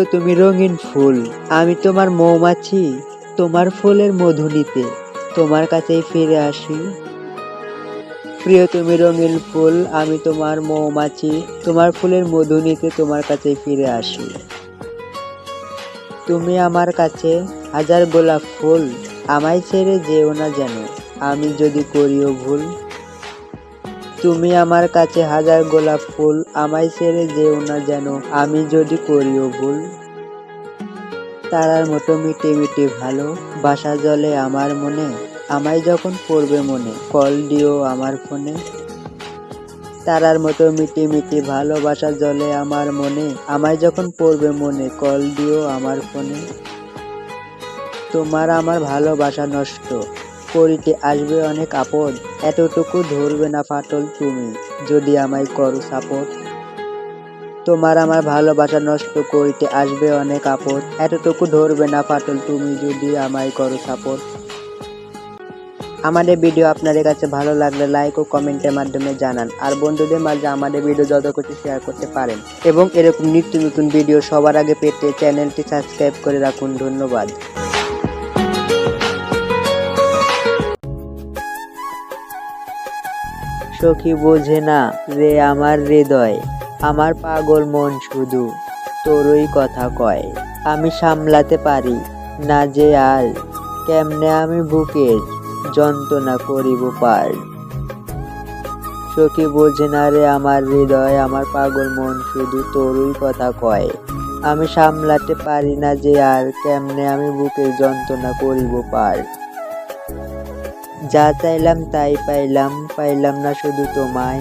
প্রিয় তুমি রঙিন ফুল। আমি তোমার মৌমাছি, তোমার ফুলের মধু নিতে তোমার কাছেই ফিরে আসি। প্রিয় তুমি রঙিন ফুল, আমি তোমার মৌমাছি, তোমার ফুলের মধু নিতে তোমার কাছেই ফিরে আসি। তুমি আমার কাছে হাজার গোলাপ ফুল, আমায় ছেড়ে যেও না যেন। আমি যদি করিও ভুল তুমি আমার কাছে হাজার গোলাপ ফুল, আমায় ছেড়ে যেও না যেন। আমি যদি করিও ভুল, তারার মতো মিটে মিটে ভালো। বাসা জলে আমার মনে, আমায় যখন পড়বে মনে, কল দিও আমার ফোনে। তারার মতো মিটি মিটি ভালোবাসা জলে আমার মনে, আমায় যখন পড়বে মনে, কল দিও আমার ফোনে। তোমার আমার ভালোবাসা নষ্ট। করিতে আসবে অনেক আপদ। এতটুকু ধরবে না ফাটল তুমি, যদি আমায় করো সাপোর্ট। তোমার আমার ভালোবাসা নষ্ট করিতে আসবে অনেক আপদ। এতটুকু ধরবে না ফাটল তুমি, যদি আমায় করো সাপোর্ট। আমাদের ভিডিও আপনাদের কাছে ভালো লাগলে লাইক ও কমেন্টের মাধ্যমে জানান। আর বন্ধুদের মাঝে আমাদের ভিডিও যত কিছু শেয়ার করতে পারেন। এবং এরকম নিত্য নতুন ভিডিও সবার আগে পেতে চ্যানেলটি সাবস্ক্রাইব করে রাখুন। ধন্যবাদ। সখী বোঝে না রে আমার হৃদয়, আমার পাগল মন শুধু তোরই কথা কয়। আমি সামলাতে পারি না যে আর, কেমনে আমি বুকের যন্ত্রণা করিব পার। সখী বোঝে না রে আমার হৃদয়, আমার পাগল মন শুধু তোরই কথা কয়। আমি সামলাতে পারি না যে আর, কেমনে আমি বুকের যন্ত্রণা করিব পার। যা চাইলাম তাই পাইলাম পাইলাম না শুধু তোমায়।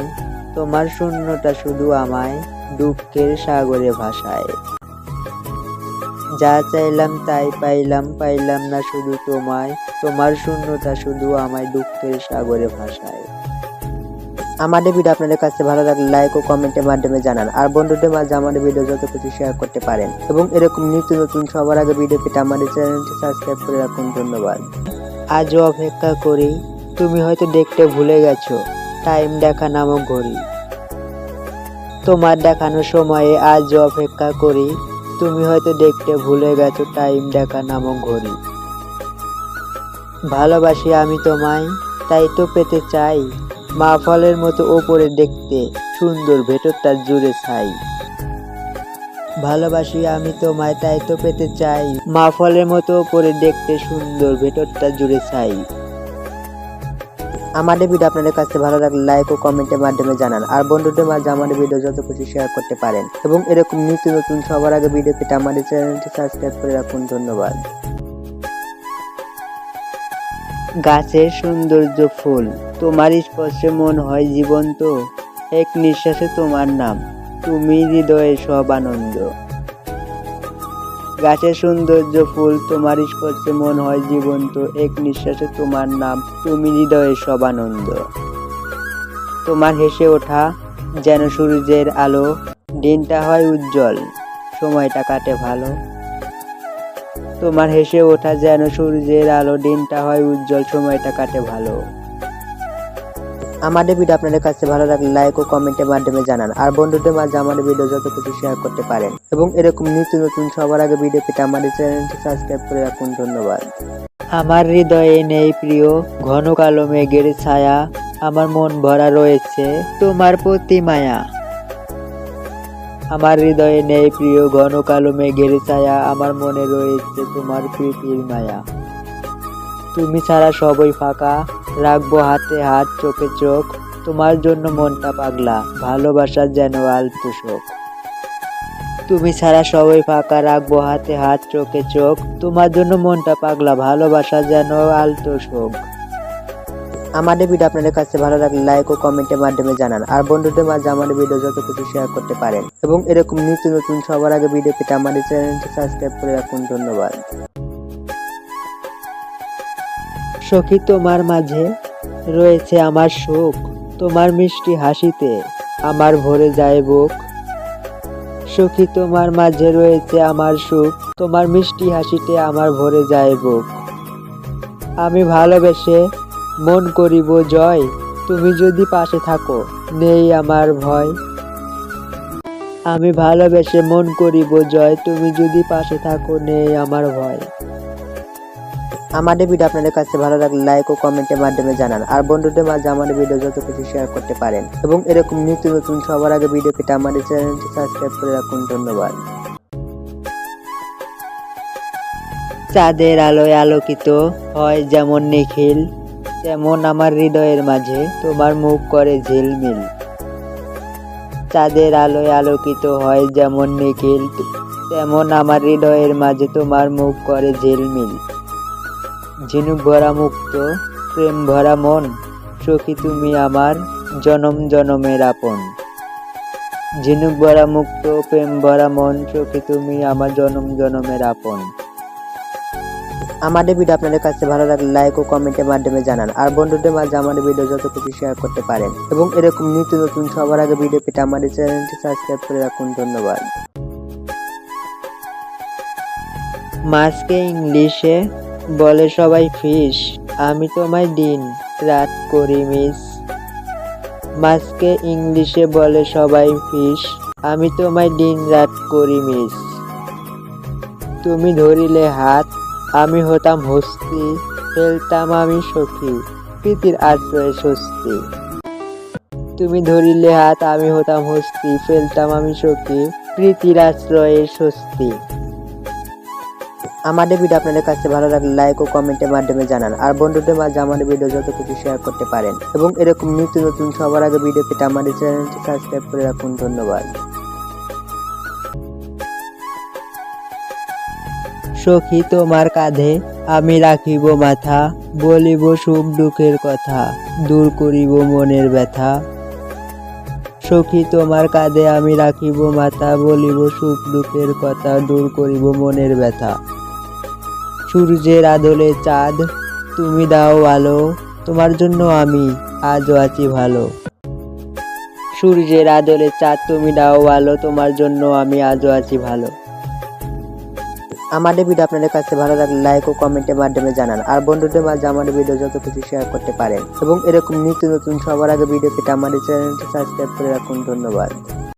তোমার শূন্যটা শুধু আমায়, দুঃখের সাগরে ভাসায়। যা চাইলাম তাই পাইলাম পাইলাম না শুধু তোমায়। তোমার শূন্যতা শুধু আমায়, দুঃখের সাগরে ভাসায়। আমাদের ভিডিও আপনাদের কাছে ভালো লাগলে লাইক ও কমেন্টের মাধ্যমে জানান। আর বন্ধুদের মাঝে আমাদের ভিডিও যত কিছু শেয়ার করতে পারেন। এবং এরকম নিত্য নতুন সবার আগে ভিডিও পেতে আমাদের চ্যানেলটি সাবস্ক্রাইব করে রাখুন। ধন্যবাদ। আজও অপেক্ষা করি, তুমি হয়তো দেখতে ভুলে গেছো টাইম দেখা নামক ঘড়ি। তোমার দেখানো সময়ে আজ অপেক্ষা করি, তুমি হয়তো দেখতে ভুলে গেছো টাইম দেখা নামক ঘড়ি। ভালোবাসি আমি তোমায়, তাই তো পেতে চাই, মা ফলের মতো ওপরে দেখতে, সুন্দর ভেতরটা জুড়ে ছাই। ভালোবাসি আমি তোমায়, তাই তো পেতে চাই। মা ফলের মতো ওপরে দেখতে সুন্দর, ভেতরটা জুড়ে চাই আমাদের ভিডিও আপনাদের কাছে ভালো লাগলে লাইক ও কমেন্টের মাধ্যমে জানান। আর বন্ধুদের মাঝে আমাদের ভিডিও যত খুশি শেয়ার করতে পারেন। এবং এরকম নিত্য নতুন সবার আগে ভিডিও পেতে আমাদের চ্যানেলটি সাবস্ক্রাইব করে রাখুন। ধন্যবাদ। গাছের সৌন্দর্য ফুল, তোমার স্পর্শে মন হয় জীবন্ত। এক নিঃশ্বাসে তোমার নাম। তুমি হৃদয়ে সব আনন্দ। গাছের সৌন্দর্য, ফুল তোমার স্পর্শে মন হয় জীবন্ত, এক নিঃশ্বাসে তোমার নাম, তুমি হৃদয়ে সব আনন্দ। তোমার হেসে ওঠা যেন সূর্যের আলো, দিনটা হয় উজ্জ্বল, সময়টা কাটে ভালো। তোমার হেসে ওঠা যেন সূর্যের আলো, দিনটা হয় উজ্জ্বল, সময়টা কাটে ভালো। আমাদের ভিডিও আপনাদের কাছে ভালো লাগলে লাইক ও কমেন্টের মাধ্যমে জানান। আর বন্ধুদের মাঝে আমাদের ভিডিও যত কিছু শেয়ার করতে পারেন। এবং এরকম নিত্য নতুন সবার আগে ভিডিও পেতে আমাদের চ্যানেলটি সাবস্ক্রাইব করে রাখুন। ধন্যবাদ। আমার হৃদয়ে নেই প্রিয়, ঘন কালো মেঘের ছায়া, আমার মন ভরা রয়েছে তোমার প্রতি মায়া। আমার হৃদয়ে নেই প্রিয়, ঘন কালো মেঘের ছায়া, আমার মনে রয়েছে তোমার প্রীতির মায়া। তুমি ছাড়া সবই ফাঁকা রাখব হাতে হাত, চোখে চোখ। তোমার জন্য মনটা পাগলা ভালোবাসার যেন আলতো শোক তুমি ছাড়া সবই ফাঁকা, রাখব হাতে হাত, চোখে চোখ। তোমার জন্য মনটা পাগলা, ভালোবাসা যেন আলতো শোক আমাদের ভিডিও আপনাদের কাছে ভালো লাগলে লাইক ও কমেন্টের মাধ্যমে জানান। আর বন্ধুদের মাঝে আমাদের ভিডিও যত কিছু শেয়ার করতে পারেন। এবং এরকম নিত্য নতুন সবার আগে ভিডিও পেতে আমাদের চ্যানেলটি সাবস্ক্রাইব করে রাখুন। ধন্যবাদ। সখী তোমার মাঝে রয়েছে আমার সুখ, তোমার মিষ্টি হাসিতে আমার ভরে যায় বুক। সখী তোমার মাঝে রয়েছে আমার সুখ, তোমার মিষ্টি হাসিতে আমার ভরে যায় বুক। আমি ভালোবেসে মন করিব জয়, তুমি যদি পাশে থাকো, নেই আমার ভয়। আমি ভালোবেসে মন করিব জয়, তুমি যদি পাশে থাকো, নেই আমার ভয়। আমাদের ভিডিও আপনাদের কাছে ভালো লাগলে লাইক ও কমেন্টের মাধ্যমে জানান। আর বন্ধুদের মাঝে আমাদের ভিডিও যত কিছু শেয়ার করতে পারেন। এবং এরকম নিত্য নতুন সবার আগে ভিডিও পেতে আমাদের চ্যানেলটি সাবস্ক্রাইব করে রাখুন। ধন্যবাদ। চাঁদের আলোয় আলোকিত হয় যেমন নিখিল, তেমন আমার হৃদয়ের মাঝে তোমার মুখ করে ঝিলমিল। চাঁদের আলোয় আলোকিত হয় যেমন নিখিল, তেমন আমার হৃদয়ের মাঝে তোমার মুখ করে ঝিলমিল। ঝিনুক ভরা মুক্ত প্রেম ভরা মন সখী তুমি আমার জনম জনমের আপন। ঝিনুক ভরা মুক্ত প্রেম ভরা মন সখী তুমি আমার জনম জনমের আপন। আমাদের ভিডিও আপনাদের কাছে ভালো লাগলে লাইক ও কমেন্টের মাধ্যমে জানান। আর বন্ধুদের মাঝে আমাদের ভিডিও যত শেয়ার করতে পারেন। এবং এরকম নিত্য নতুন সবার আগে ভিডিও পেতে আমাদের চ্যানেলটি সাবস্ক্রাইব করে রাখুন। ধন্যবাদ। মাছকে ইংলিশে বলে সবাই ফিশ আমি তোমায় দিন, রাত করি, মিস। মাছকে ইংলিশে বলে সবাই ফিশ আমি তোমায় দিন, রাত করি, মিস। তুমি ধরিলে হাত, আমি হতাম হস্তি ফেলতাম আমি সখী, প্রীতির আশ্রয়ে স্বস্তি। তুমি ধরিলে হাত, আমি হতাম হস্তি ফেলতাম আমি সখী, প্রীতির আশ্রয়ে স্বস্তি। আমাদের ভিডিও আপনাদের কাছে ভালো লাগলে লাইক ও কমেন্টের মাধ্যমে জানান। আর বন্ধুদের মাঝে আমাদের ভিডিও যত কিছু শেয়ার করতে পারেন। এবং এরকম নিত্য নতুন সবার আগে ভিডিও পেতে আমাদের চ্যানেলটি সাবস্ক্রাইব করে রাখুন। ধন্যবাদ। সখী তোমার কাঁধে আমি রাখিব মাথা, বলিব সুখ দুঃখের কথা, দূর করিব মনের ব্যথা। সখী তোমার কাঁধে আমি রাখিব মাথা, বলিব সুখ দুঃখের কথা, দূর করিব মনের ব্যথা। সূর্যের আদলে চাঁদ। তুমি দাও আলো, তোমার জন্য আমি আজও আছি ভালো। সূর্যের আদলে চাঁদ, তুমি দাও আলো, তোমার জন্য আমি আজও আছি ভালো। আমাদের ভিডিও আপনাদের কাছে ভালো লাগলে লাইক ও কমেন্টের মাধ্যমে জানান। আর বন্ধুদের মাঝে আমাদের ভিডিও যত কিছু শেয়ার করতে পারেন। এবং এরকম নিত্য নতুন সবার আগে ভিডিও পেতে আমাদের চ্যানেলটি সাবস্ক্রাইব করে রাখুন। ধন্যবাদ।